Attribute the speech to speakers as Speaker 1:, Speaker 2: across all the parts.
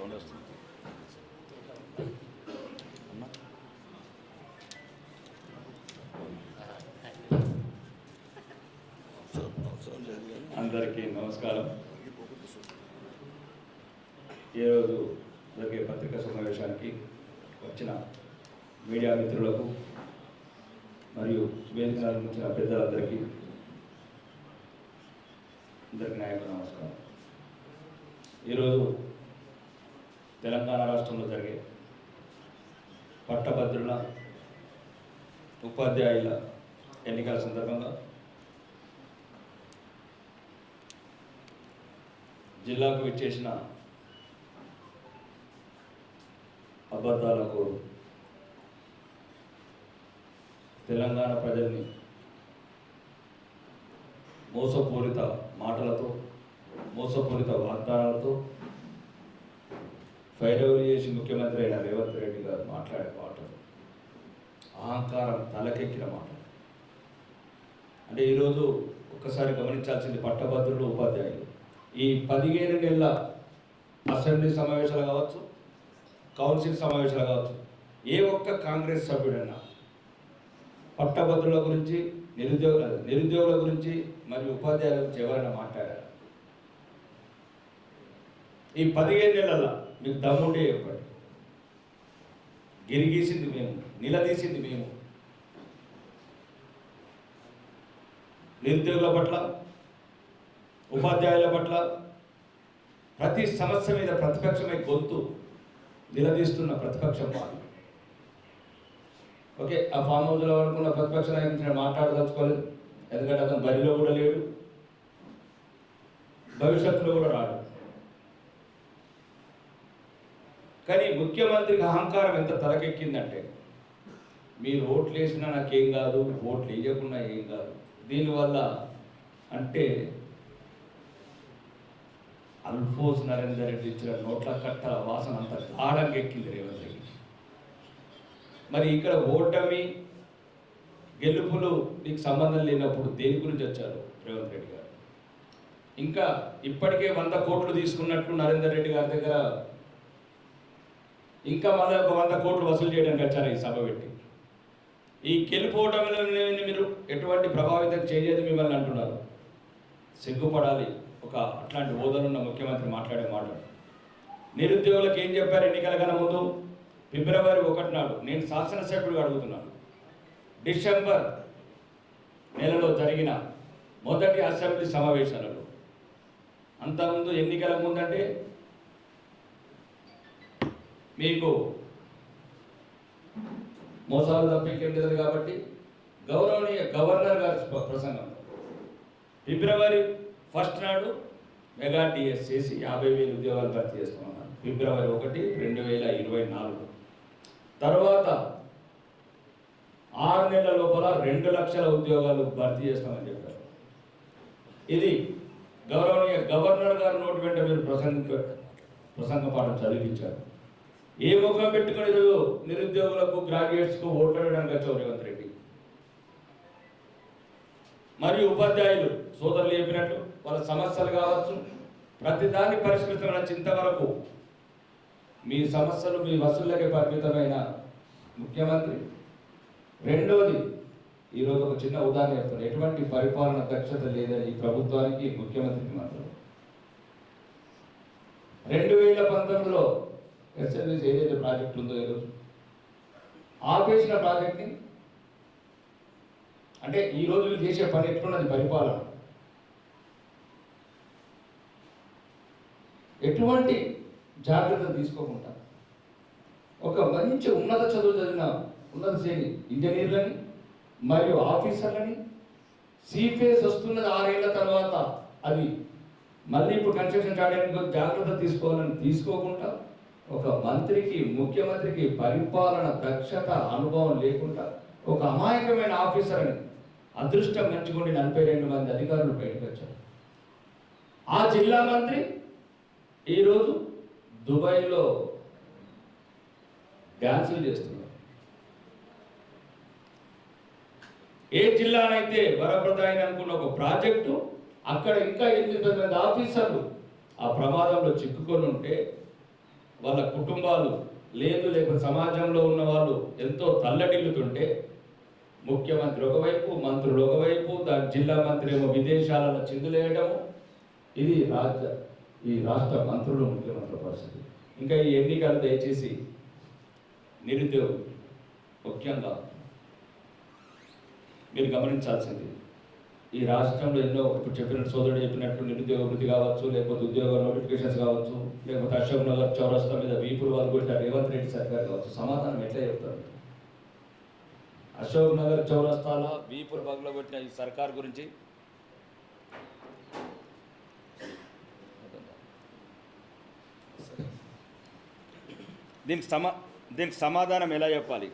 Speaker 1: Sound వస్తుంది
Speaker 2: అందరికీ నమస్కారం. ఈరోజు జరిగే పత్రికా సమావేశానికి వచ్చిన మీడియా మిత్రులకు మరియు వేదిక నిర్మించిన పెద్దలందరికీ అందరికీ నాయకు నమస్కారం. ఈరోజు తెలంగాణ రాష్ట్రంలో జరిగే పట్టభద్రుల ఉపాధ్యాయుల ఎన్నికల సందర్భంగా జిల్లాకు ఇచ్చేసిన అబద్ధాలకు తెలంగాణ ప్రజల్ని మోసపూరిత మాటలతో మోసపూరిత వాగ్దానాలతో ఫైరవరి చేసి ముఖ్యమంత్రి అయిన రేవంత్ రెడ్డి గారు మాట్లాడే మాటలు అహంకారం తలకెక్కిన మాటలు అంటే ఈరోజు ఒక్కసారి గమనించాల్సింది పట్టభద్రులు ఉపాధ్యాయులు. ఈ పదిహేను నెలల అసెంబ్లీ సమావేశాలు కావచ్చు కౌన్సిల్ సమావేశాలు కావచ్చు ఏ ఒక్క కాంగ్రెస్ సభ్యుడన్నా పట్టభద్రుల గురించి నిరుద్యోగ నిరుద్యోగుల గురించి మరియు ఉపాధ్యాయుల గురించి ఎవరైనా మాట్లాడారు ఈ పదిహేను నెలల్లో మీకు దమ్ముంటే చెప్పండి. గిరిగీసింది మేము నిలదీసింది మేము. నిరుద్యోగుల పట్ల ఉపాధ్యాయుల పట్ల ప్రతి సమస్య మీద ప్రతిపక్షమై గొంతు నిలదీస్తున్న ప్రతిపక్షం వాళ్ళు. ఓకే ఆ ఫామ్ హౌస్లో అనుకున్న ప్రతిపక్ష నాయకుడు నేను మాట్లాడదలుచుకోలేదు. ఎందుకంటే అతను బరిలో కూడా లేడు. భవిష్యత్తులో కూడా రాడు. కానీ ముఖ్యమంత్రికి అహంకారం ఎంత తలకెక్కిందంటే మీరు ఓట్లు వేసినా నాకేం కాదు ఓట్లు వేయకుండా ఏం కాదు. దీనివల్ల అంటే అల్ఫోజ్ నరేందర్ రెడ్డి ఇచ్చిన నోట్ల కట్ట వాసన అంత గాఢంగా ఎక్కింది రేవంత్ రెడ్డి. మరి ఇక్కడ ఓటమి గెలుపులు నీకు సంబంధం లేనప్పుడు దేని గురించి వచ్చారు రేవంత్ రెడ్డి గారు? ఇంకా ఇప్పటికే వంద కోట్లు తీసుకున్నట్టు నరేందర్ రెడ్డి గారి దగ్గర ఇంకా మళ్ళీ ఒక వంద కోట్లు వసూలు చేయడానికి వచ్చారు ఈ సభ పెట్టి. ఈ గెలుపోవటంలో మీరు ఎటువంటి ప్రభావితం చేయలేదు మిమ్మల్ని అంటున్నారు. సిగ్గుపడాలి ఒక అట్లాంటి హోదాలున్న ముఖ్యమంత్రి మాట్లాడే మాట నిరుద్యోగులకు ఏం చెప్పారు ఎన్నికల కన్నా ముందు? ఫిబ్రవరి ఒకటి నాడు నేను శాసనసభ్యుడు అడుగుతున్నాను. డిసెంబర్ నెలలో జరిగిన మొదటి అసెంబ్లీ సమావేశాలలో. అంతకుముందు ఎన్నికల ముందంటే మీకు మోసాలు తప్పింకేం లేదు కాబట్టి గౌరవనీయ గవర్నర్ గారి ప్రసంగం. ఫిబ్రవరి ఫస్ట్ నాడు మెగా డిఎస్ చేసి యాభై వేలు ఉద్యోగాలు భర్తీ చేస్తున్నాను ఫిబ్రవరి ఒకటి రెండు వేల ఇరవై నాలుగు. తర్వాత ఆరు నెలల లోపల రెండు లక్షల ఉద్యోగాలు భర్తీ చేస్తామని చెప్పారు. ఇది గౌరవనీయ గవర్నర్ గారి నోటి వెంట మీరు ప్రసంగ ప్రసంగ పాఠం చదివించారు. ఏ ముఖం పెట్టుకుని ఈరోజు నిరుద్యోగులకు గ్రాడ్యుయేట్స్కు ఓట్లు వేయడానికి వచ్చావు రేవంత్ రెడ్డి. మరియు ఉపాధ్యాయులు సోదరులు చెప్పినట్లు వాళ్ళ సమస్యలు కావచ్చు ప్రతిదాన్ని పరిష్కరించడం చింత వరకు మీ సమస్యలు మీ వసూళ్ళకే పరిమితమైన ముఖ్యమంత్రి. రెండోది ఈరోజు ఒక చిన్న ఉదాహరణ చెప్తాను. ఎటువంటి పరిపాలన దక్షత లేదని ఈ ప్రభుత్వానికి ముఖ్యమంత్రికి మాత్రం. రెండు వేల పంతొమ్మిదిలో ఎస్ఆర్ఎస్ ఏదైతే ప్రాజెక్ట్ ఉందో ఈరోజు ఆపేసిన ప్రాజెక్ట్ని అంటే ఈ రోజు చేసే పని ఎట్లున్నది పరిపాలన? ఎటువంటి జాగ్రత్తలు తీసుకోకుండా ఒక మంచి ఉన్నత చదువు చదివిన ఉన్నత శ్రేణి ఇంజనీర్లని మరియు ఆఫీసర్లని సిఫేస్ వస్తున్నది ఆరేళ్ళ తర్వాత అది మళ్ళీ ఇప్పుడు కన్స్ట్రక్షన్ స్టార్ట్ జాగ్రత్త తీసుకోవాలని తీసుకోకుండా ఒక మంత్రికి ముఖ్యమంత్రికి పరిపాలన దక్షత అనుభవం లేకుండా ఒక అమాయకమైన ఆఫీసర్ అని అదృష్టం మంచుకొని నలభై రెండు మంది అధికారులు బయటకు వచ్చారు. ఆ జిల్లా మంత్రి ఈరోజు దుబాయ్లో డ్యాన్సులు చేస్తున్నారు. ఏ జిల్లానైతే వరప్రదాయని అనుకున్న ఒక ప్రాజెక్టు అక్కడ ఇంకా ఎనిమిది మంది ఆఫీసర్లు ఆ ప్రమాదంలో చిక్కుకొని ఉంటే వాళ్ళ కుటుంబాలు లేదు లేకపోతే సమాజంలో ఉన్న వాళ్ళు ఎంతో తల్లడిల్లుతుంటే ముఖ్యమంత్రి ఒకవైపు మంత్రులు ఒకవైపు దాని జిల్లా మంత్రి ఏమో విదేశాలలో చిందులేయడము ఇది రాజ్య ఈ రాష్ట్ర మంత్రులు ముఖ్యమంత్రి పరిస్థితి. ఇంకా ఈ ఎన్నికలు దయచేసి నిరుద్యోగులు ముఖ్యంగా మీరు గమనించాల్సింది ఈ రాష్ట్రంలో ఎన్నో ఇప్పుడు చెప్పిన సోదరుడు చెప్పినట్టు నిరుద్యోగ వృద్ధి కావచ్చు లేకపోతే ఉద్యోగ నోటిఫికేషన్స్ కావచ్చు లేకపోతే అశోక్ నగర్ చౌరస్తా మీద వీపుడు వాళ్ళు కూడా రేవంత్ రెడ్డి సర్కార్ కావచ్చు. సమాధానం ఎట్లా చెప్తారు? అశోక్ నగర్ చౌరస్తాల వీపులు బగ్లో పెట్టిన ఈ సర్కార్ గురించి. దీనికి సమా దీనికి సమాధానం ఎలా చెప్పాలి?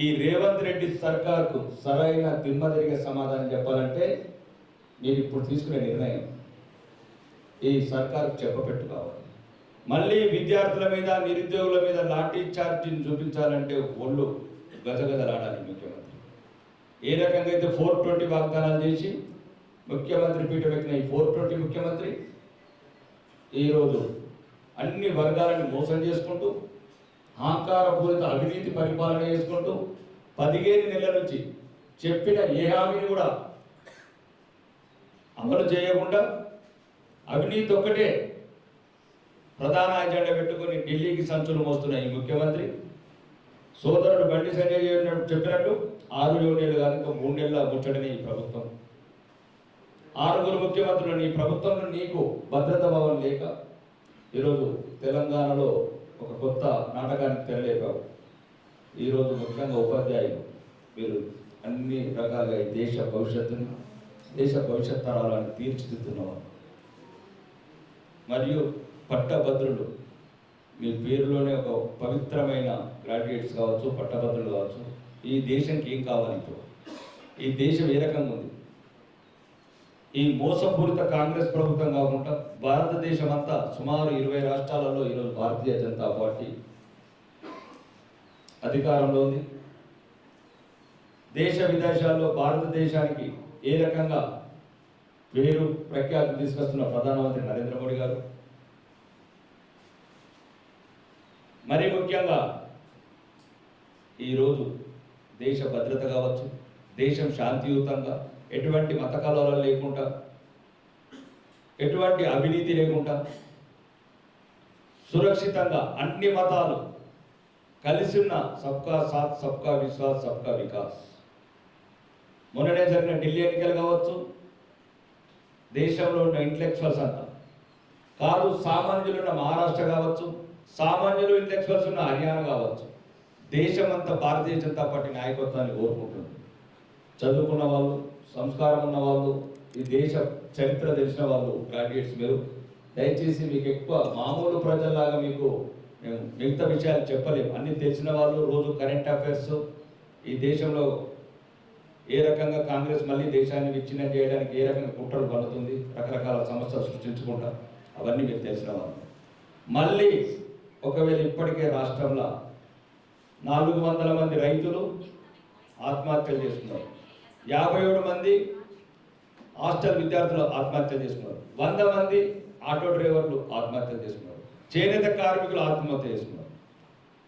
Speaker 2: ఈ రేవంత్ రెడ్డి సర్కార్కు సరైన దిమ్మదిరిగే సమాధానం చెప్పాలంటే నేను ఇప్పుడు తీసుకునే నిర్ణయం ఈ సర్కార్కు చెప్పబెట్టుకోవాలి. మళ్ళీ విద్యార్థుల మీద నిరుద్యోగుల మీద లాఠీ చార్జీని చూపించాలంటే ఒళ్ళు గజగజలాడాలి ముఖ్యమంత్రి. ఏ రకంగా అయితే ఫోర్ ట్వంటీ వాగ్దానాలు చేసి ముఖ్యమంత్రి పీఠ పెట్టిన ఈ ఫోర్ ట్వంటీ ముఖ్యమంత్రి ఈరోజు అన్ని వర్గాలను మోసం చేసుకుంటూ అహంకారపూరిత అవినీతి పరిపాలన చేసుకుంటూ పదిహేను నెలల నుంచి చెప్పిన ఏ హామీని కూడా అమలు చేయకుండా అవినీతి ఒక్కటే ప్రధాన అజెండా పెట్టుకొని ఢిల్లీకి సంచులు మోస్తున్నాయి ముఖ్యమంత్రి. సోదరుడు బండి సంజయ్ చెప్పినట్టు- ఆరు ఏడు నెలలు కాదు ఇంకా మూడు నెలల ముచ్చటనే ఈ ప్రభుత్వం. ఆరుగురు ముఖ్యమంత్రులు నీ ప్రభుత్వంలో నీకు భద్రత భావం లేక ఈరోజు తెలంగాణలో ఒక కొత్త నాటకానికి తెరలేపావు. ఈరోజు ముఖ్యంగా ఉపాధ్యాయులు మీరు అన్ని రకాలుగా ఈ దేశ భవిష్యత్తును దేశ భవిష్యత్ తరాలను తీర్చిదిద్దుతున్నవారు మరియు పట్టభద్రులు మీ పేరులోనే ఒక పవిత్రమైన గ్రాడ్యుయేట్స్ కావచ్చు పట్టభద్రులు కావచ్చు ఈ దేశానికి ఏం కావాలి ఇప్పుడు? ఈ దేశం ఏ రకంగా ఉంది? ఈ మోసపూరిత కాంగ్రెస్ ప్రభుత్వం కాకుండా భారతదేశం అంతా సుమారు ఇరవై రాష్ట్రాలలో ఈరోజు భారతీయ జనతా పార్టీ అధికారంలో ఉంది. దేశ విదేశాల్లో భారతదేశానికి ఏ రకంగా పేరు ప్రఖ్యాతి తీసుకొస్తున్న ప్రధానమంత్రి నరేంద్ర మోడీ గారు. మరి ముఖ్యంగా ఈరోజు దేశ భద్రత కావచ్చు దేశం శాంతియుతంగా ఎటువంటి మత కలవరం లేకుండా ఎటువంటి అవినీతి లేకుండా సురక్షితంగా అన్ని మతాలు కలిసి ఉన్న సబ్కా సాత్ సబ్కా విశ్వాస్ సబ్కా వికాస్. మొన్ననే జరిగిన ఢిల్లీ ఎన్నికలు కావచ్చు దేశంలో ఉన్న ఇంటలెక్చువల్స్ అంతా. కాదు సామాన్యులు ఉన్న మహారాష్ట్ర కావచ్చు సామాన్యులు ఇంటలెక్చువల్స్ ఉన్న హర్యానా కావచ్చు. దేశమంతా భారతీయ జనతా పార్టీ నాయకత్వాన్ని కోరుకుంటుంది. చదువుకున్న వాళ్ళు సంస్కారం ఉన్న వాళ్ళు ఈ దేశ చరిత్ర తెలిసిన వాళ్ళు గ్రాడ్యుయేట్స్ మీరు దయచేసి మీకు ఎక్కువ మామూలు ప్రజల్లాగా మీకు మేము మిగతా విషయాలు చెప్పలేము. అన్ని తెలిసిన వాళ్ళు రోజు కరెంట్ అఫైర్స్ ఈ దేశంలో ఏ రకంగా కాంగ్రెస్ మళ్ళీ దేశాన్ని విచ్ఛిన్నం చేయడానికి ఏ రకంగా కుట్రలు పడుతుంది రకరకాల సమస్యలు సృష్టించుకుంటా అవన్నీ మీకు తెలిసిన వాళ్ళు. మళ్ళీ ఒకవేళ ఇప్పటికే రాష్ట్రంలో నాలుగు వందల మంది రైతులు ఆత్మహత్యలు చేస్తున్నారు యాభై ఏడు మంది హాస్టల్ విద్యార్థులు ఆత్మహత్య చేసుకున్నారు. వంద మంది ఆటో డ్రైవర్లు ఆత్మహత్య చేసుకున్నారు. చేనేత కార్మికులు ఆత్మహత్య చేసుకున్నారు.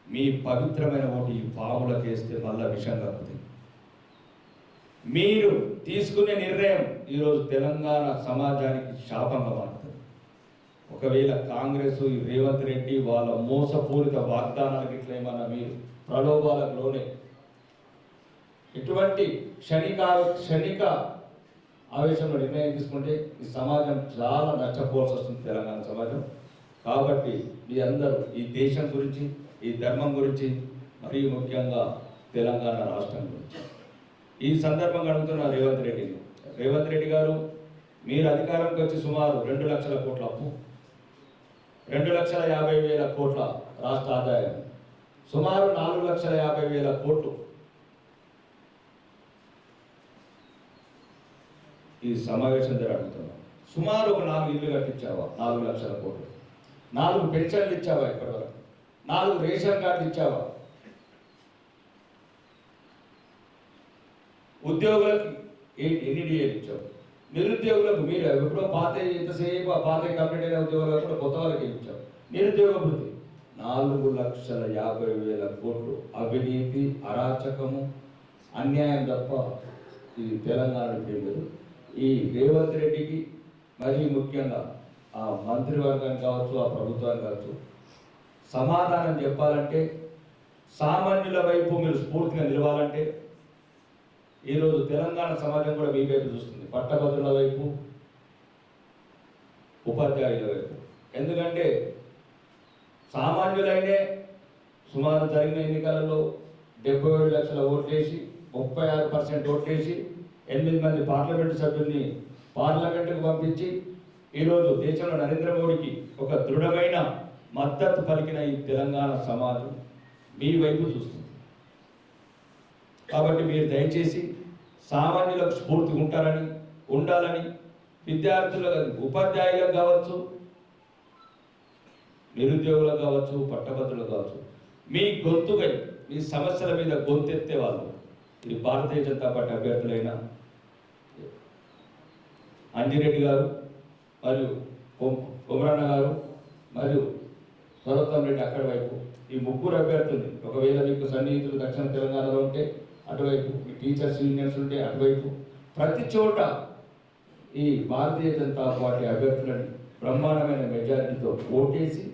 Speaker 2: మీ పవిత్రమైన ఓటు ఈ పాములకు వేస్తే మళ్ళా విషయం కలుగుతుంది. మీరు తీసుకునే నిర్ణయం ఈరోజు తెలంగాణ సమాజానికి శాపంగా మారుతుంది. ఒకవేళ కాంగ్రెస్ ఈ రేవంత్ రెడ్డి వాళ్ళ మోసపూరిత వాగ్దానాలకు ఇట్లా ఏమన్నా మీరు ప్రలోభాలకు లోనే ఇటువంటి క్షణిక క్షణిక ఆవేశంలో నిర్ణయం తీసుకుంటే ఈ సమాజం చాలా నష్టపోవాల్సి వస్తుంది తెలంగాణ సమాజం. కాబట్టి మీ అందరూ ఈ దేశం గురించి ఈ ధర్మం గురించి మరియు ముఖ్యంగా తెలంగాణ రాష్ట్రం గురించి. ఈ సందర్భంగా అడుగుతున్న రేవంత్ రెడ్డిని రేవంత్ రెడ్డి గారు మీరు అధికారంకి వచ్చి సుమారు రెండు లక్షల కోట్ల అప్పు రెండు లక్షల యాభై వేల కోట్ల రాష్ట్ర ఆదాయం సుమారు నాలుగు లక్షల యాభై వేల కోట్లు ఈ సమావేశం దగ్గర అడుగుతున్నాం. సుమారు ఒక నాలుగు ఇల్లు కట్టించావా? నాలుగు లక్షల కోట్లు. నాలుగు పెన్షన్లు ఇచ్చావా ఇప్పటివరకు? నాలుగు రేషన్ కార్డులు ఇచ్చావా? ఉద్యోగులకు ఎన్ని డిఏలు ఇచ్చావు? నిరుద్యోగులకు మీరు ఎప్పుడో పాత ఇంతసేపు ఆ పాత కంప్లీట్ అయిన ఉద్యోగాలు కూడా కొత్త వాళ్ళకి ఇచ్చావు? నిరుద్యోగ వృత్తి. నాలుగు లక్షల యాభై వేల కోట్లు అవినీతి అరాచకము అన్యాయం తప్ప ఇది తెలంగాణ పేరు ఈ రేవంత్ రెడ్డికి మరీ ముఖ్యంగా ఆ మంత్రివర్గం కావచ్చు ఆ ప్రభుత్వం కావచ్చు సమాధానం చెప్పాలంటే సామాన్యుల వైపు మీరు స్ఫూర్తిగా నిలవాలంటే ఈరోజు తెలంగాణ సమాజం కూడా మీ వైపు చూస్తుంది. పట్టభద్రుల వైపు ఉపాధ్యాయుల వైపు. ఎందుకంటే సామాన్యులైనే సుమారు జరిగిన ఎన్నికలలో డెబ్బై ఏడు లక్షల ఓట్లేసి ముప్పై ఆరు పర్సెంట్ ఓట్లేసి ఎనిమిది మంది పార్లమెంటు సభ్యుల్ని పార్లమెంటుకు పంపించి ఈరోజు దేశంలో నరేంద్ర మోడీకి ఒక దృఢమైన మద్దతు పలికిన ఈ తెలంగాణ సమాజం మీ వైపు చూస్తుంది. కాబట్టి మీరు దయచేసి సామాన్యులకు స్ఫూర్తి ఉంటారని ఉండాలని విద్యార్థులకు ఉపాధ్యాయులకు కావచ్చు నిరుద్యోగులకు కావచ్చు పట్టభద్రులకు కావచ్చు మీ గొంతుకై మీ సమస్యల మీద గొంతెత్తే వాళ్ళు ఇది భారతీయ జనతా పార్టీ అభ్యర్థులైన అంజిరెడ్డి గారు మరియు కొమ్- కొమరన్న గారు మరియు సరోత్తం రెడ్డి అక్కడి వైపు. ఈ ముగ్గురు అభ్యర్థులు ఒకవేళ మీకు సన్నిహితులు దక్షిణ తెలంగాణలో ఉంటే అటువైపు మీ టీచర్స్ యూనియన్స్ ఉంటే అటువైపు. ప్రతి చోట ఈ భారతీయ జనతా పార్టీ అభ్యర్థులని బ్రహ్మాండమైన మెజారిటీతో ఓటేసి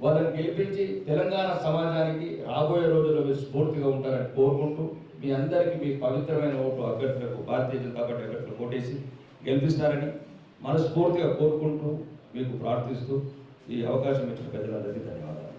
Speaker 2: వాళ్ళని గెలిపించి తెలంగాణ సమాజానికి రాబోయే రోజుల్లో మీరు స్ఫూర్తిగా ఉంటారని కోరుకుంటూ మీ అందరికీ మీ పవిత్రమైన ఓటు అభ్యర్థులకు భారతీయ జనతా పార్టీ అభ్యర్థులకు ఓటేసి గెలిపిస్తారని మనస్ఫూర్తిగా కోరుకుంటూ మీకు ప్రార్థిస్తూ ఈ అవకాశం ఇచ్చిన ప్రజలందరికీ ధన్యవాదాలు.